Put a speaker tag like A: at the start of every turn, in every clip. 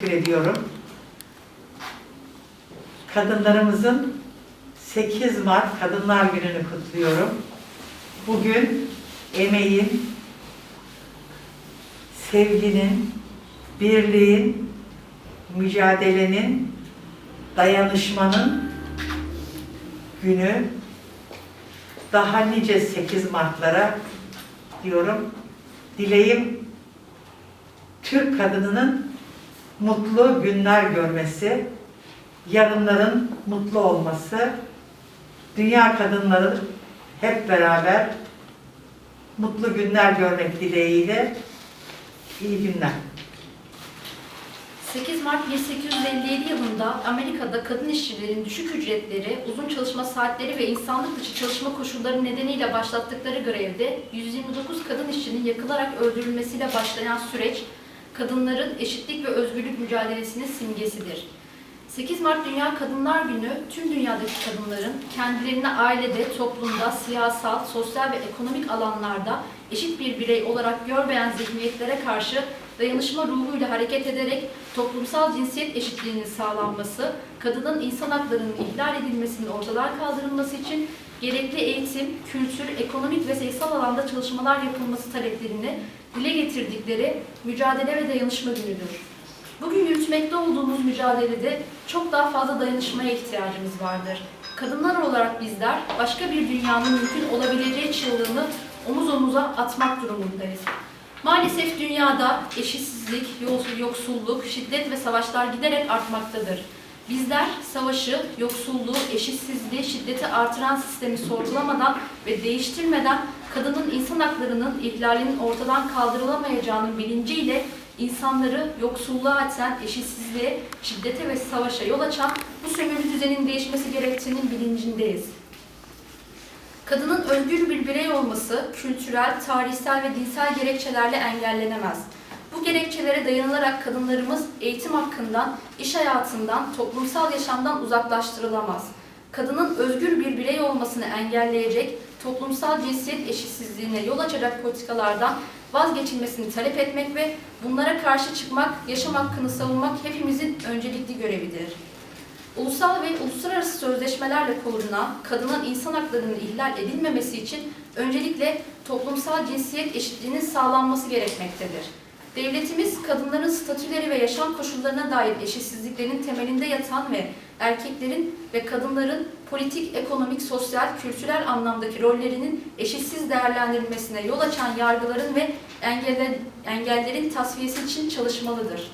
A: Teşekkür ediyorum. Kadınlarımızın 8 Mart Kadınlar Günü'nü kutluyorum. Bugün emeğin, sevginin, birliğin, mücadelenin, dayanışmanın günü. Daha nice 8 Mart'lara diyorum. Dileğim Türk kadınının mutlu günler görmesi, yarınların mutlu olması, dünya kadınları hep beraber mutlu günler görmek dileğiyle iyi günler.
B: 8 Mart 1857 yılında Amerika'da kadın işçilerin düşük ücretleri, uzun çalışma saatleri ve insanlık dışı çalışma koşulları nedeniyle başlattıkları grevde 129 kadın işçinin yakılarak öldürülmesiyle başlayan süreç, kadınların eşitlik ve özgürlük mücadelesinin simgesidir. 8 Mart Dünya Kadınlar Günü, tüm dünyadaki kadınların kendilerini ailede, toplumda, siyasal, sosyal ve ekonomik alanlarda eşit bir birey olarak görmeyen zihniyetlere karşı dayanışma ruhuyla hareket ederek toplumsal cinsiyet eşitliğinin sağlanması, kadının insan haklarının ihlal edilmesinin ortadan kaldırılması için gerekli eğitim, kültür, ekonomik ve sayısal alanda çalışmalar yapılması taleplerini dile getirdikleri mücadele ve dayanışma günüdür. Bugün yürütmekte olduğumuz mücadelede çok daha fazla dayanışmaya ihtiyacımız vardır. Kadınlar olarak bizler başka bir dünyanın mümkün olabileceği çığlığını omuz omuza atmak durumundayız. Maalesef dünyada eşitsizlik, yoksulluk, şiddet ve savaşlar giderek artmaktadır. Bizler savaşı, yoksulluğu, eşitsizliği, şiddeti artıran sistemi sorgulamadan ve değiştirmeden kadının insan haklarının ihlalinin ortadan kaldırılamayacağının bilinciyle insanları yoksulluğa iten, eşitsizliğe, şiddete ve savaşa yol açan bu sömürü düzenin değişmesi gerektiğinin bilincindeyiz. Kadının özgür bir birey olması kültürel, tarihsel ve dinsel gerekçelerle engellenemez. Bu gerekçelere dayanılarak kadınlarımız eğitim hakkından, iş hayatından, toplumsal yaşamdan uzaklaştırılamaz. Kadının özgür bir birey olmasını engelleyecek, toplumsal cinsiyet eşitsizliğine yol açacak politikalardan vazgeçilmesini talep etmek ve bunlara karşı çıkmak, yaşam hakkını savunmak hepimizin öncelikli görevidir. Ulusal ve uluslararası sözleşmelerle korunan kadının insan haklarının ihlal edilmemesi için öncelikle toplumsal cinsiyet eşitliğinin sağlanması gerekmektedir. Devletimiz kadınların statüleri ve yaşam koşullarına dair eşitsizliklerin temelinde yatan ve erkeklerin ve kadınların politik, ekonomik, sosyal, kültürel anlamdaki rollerinin eşitsiz değerlendirilmesine yol açan yargıların ve engeller, engellerin tasfiyesi için çalışmalıdır.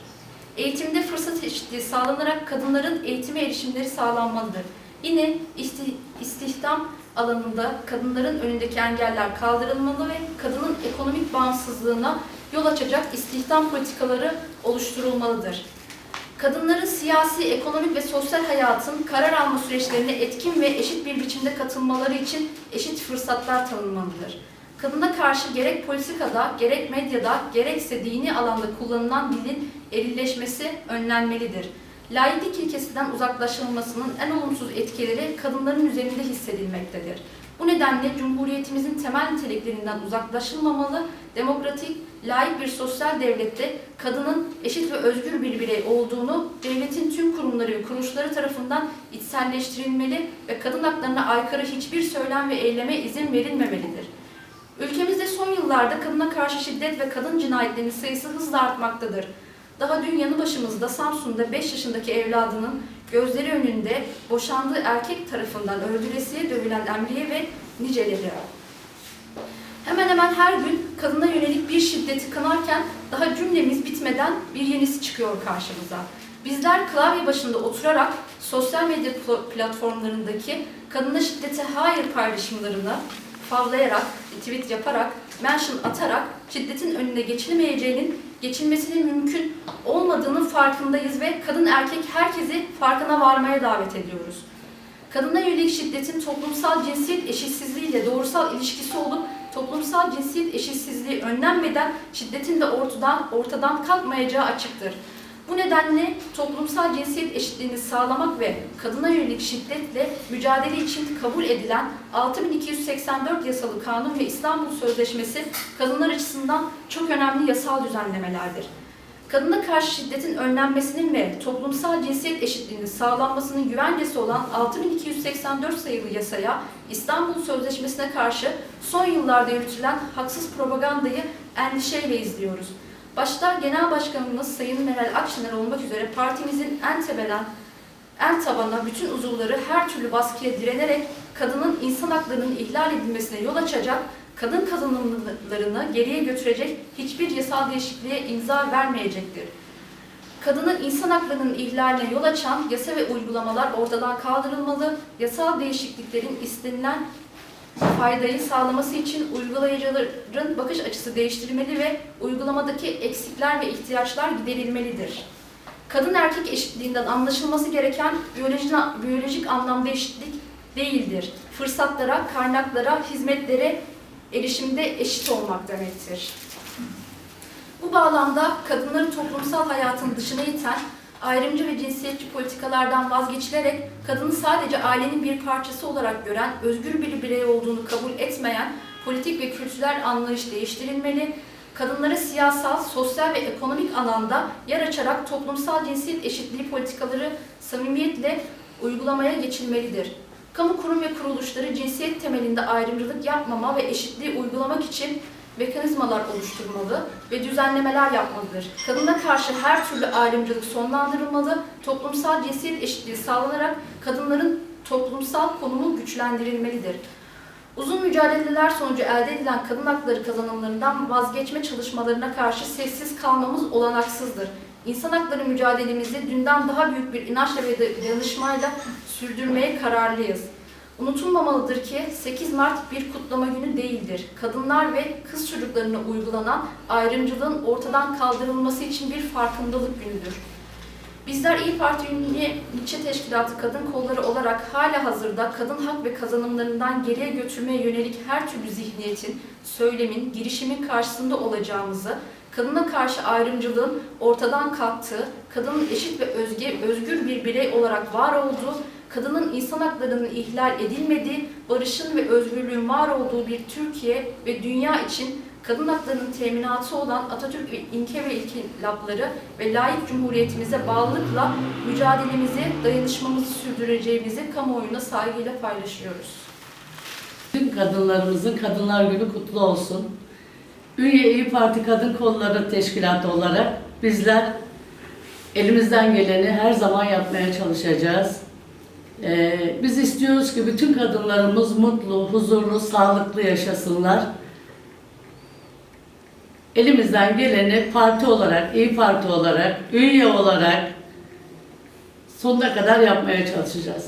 B: Eğitimde fırsat eşitliği sağlanarak kadınların eğitime erişimleri sağlanmalıdır. Yine isti- istihdam alanında kadınların önündeki engeller kaldırılmalı ve kadının ekonomik bağımsızlığına yol açacak istihdam politikaları oluşturulmalıdır. Kadınların siyasi, ekonomik ve sosyal hayatın karar alma süreçlerine etkin ve eşit bir biçimde katılmaları için eşit fırsatlar tanınmalıdır. Kadına karşı gerek politikada, gerek medyada, gerekse dini alanda kullanılan dilin erilleşmesi önlenmelidir. Laiklik ilkesinden uzaklaşılmasının en olumsuz etkileri kadınların üzerinde hissedilmektedir. Bu nedenle Cumhuriyetimizin temel niteliklerinden uzaklaşılmamalı, demokratik, laik bir sosyal devlette kadının eşit ve özgür bir birey olduğunu devletin tüm kurumları ve kuruluşları tarafından içselleştirilmeli ve kadın haklarına aykırı hiçbir söylem ve eyleme izin verilmemelidir. Ülkemizde son yıllarda kadına karşı şiddet ve kadın cinayetlerinin sayısı hızla artmaktadır. Daha dün yanı başımızda Samsun'da 5 yaşındaki evladının gözleri önünde boşandığı erkek tarafından öldüresiye dövülen emriye ve niceleri. Hemen hemen her gün kadına yönelik bir şiddeti kınarken daha cümlemiz bitmeden bir yenisi çıkıyor karşımıza. Bizler klavye başında oturarak sosyal medya pl- platformlarındaki kadına şiddete hayır paylaşımlarını favlayarak, tweet yaparak, mention atarak şiddetin önüne geçilmeyeceğinin, geçilmesinin mümkün olmadığının farkındayız ve kadın erkek herkesi farkına varmaya davet ediyoruz. Kadına yönelik şiddetin toplumsal cinsiyet eşitsizliğiyle doğrusal ilişkisi olup toplumsal cinsiyet eşitsizliği önlenmeden şiddetin de ortadan, ortadan kalkmayacağı açıktır. Bu nedenle toplumsal cinsiyet eşitliğini sağlamak ve kadına yönelik şiddetle mücadele için kabul edilen 6284 yasalı kanun ve İstanbul Sözleşmesi kadınlar açısından çok önemli yasal düzenlemelerdir. Kadına karşı şiddetin önlenmesinin ve toplumsal cinsiyet eşitliğinin sağlanmasının güvencesi olan 6284 sayılı yasaya, İstanbul Sözleşmesi'ne karşı son yıllarda yürütülen haksız propagandayı endişeyle izliyoruz. Başta Genel Başkanımız Sayın Meral Akşener olmak üzere partimizin en tebelen, en tabana bütün uzuvları her türlü baskıya direnerek kadının insan haklarının ihlal edilmesine yol açacak, kadın kazanımlarını geriye götürecek hiçbir yasal değişikliğe imza vermeyecektir. Kadının insan haklarının ihlaline yol açan yasa ve uygulamalar ortadan kaldırılmalı, yasal değişikliklerin istenilen faydayı sağlaması için uygulayıcıların bakış açısı değiştirilmeli ve uygulamadaki eksikler ve ihtiyaçlar giderilmelidir. Kadın erkek eşitliğinden anlaşılması gereken biyolojik, anlamda eşitlik değildir. Fırsatlara, kaynaklara, hizmetlere erişimde eşit olmak demektir. Bu bağlamda kadınları toplumsal hayatın dışına iten ayrımcı ve cinsiyetçi politikalardan vazgeçilerek kadını sadece ailenin bir parçası olarak gören, özgür bir birey olduğunu kabul etmeyen politik ve kültürel anlayış değiştirilmeli, kadınlara siyasal, sosyal ve ekonomik alanda yer açarak toplumsal cinsiyet eşitliği politikaları samimiyetle uygulamaya geçilmelidir. Kamu kurum ve kuruluşları cinsiyet temelinde ayrımcılık yapmama ve eşitliği uygulamak için mekanizmalar oluşturmalı ve düzenlemeler yapmalıdır. Kadına karşı her türlü ayrımcılık sonlandırılmalı, toplumsal cinsiyet eşitliği sağlanarak kadınların toplumsal konumu güçlendirilmelidir. Uzun mücadeleler sonucu elde edilen kadın hakları kazanımlarından vazgeçme çalışmalarına karşı sessiz kalmamız olanaksızdır. İnsan hakları mücadelemizi dünden daha büyük bir inançla ve dayanışmayla sürdürmeye kararlıyız. Unutulmamalıdır ki 8 Mart bir kutlama günü değildir. Kadınlar ve kız çocuklarına uygulanan ayrımcılığın ortadan kaldırılması için bir farkındalık günüdür. Bizler İyi Parti Ünlü İlçe Teşkilatı Kadın Kolları olarak hala hazırda kadın hak ve kazanımlarından geriye götürmeye yönelik her türlü zihniyetin, söylemin, girişimin karşısında olacağımızı, kadına karşı ayrımcılığın ortadan kalktığı, kadının eşit ve özge, özgür bir birey olarak var olduğu, kadının insan haklarının ihlal edilmediği, barışın ve özgürlüğün var olduğu bir Türkiye ve dünya için kadın haklarının teminatı olan Atatürk ve ilke ve ilkelapları ve layık cumhuriyetimize bağlılıkla mücadelemizi, dayanışmamızı sürdüreceğimizi kamuoyuna saygıyla paylaşıyoruz.
C: Tüm kadınlarımızın Kadınlar Günü kutlu olsun. Ünye İyi Parti Kadın Kolları Teşkilatı olarak bizler elimizden geleni her zaman yapmaya çalışacağız. Ee, biz istiyoruz ki bütün kadınlarımız mutlu, huzurlu, sağlıklı yaşasınlar. Elimizden geleni parti olarak, İyi Parti olarak, Ünye olarak sonuna kadar yapmaya çalışacağız.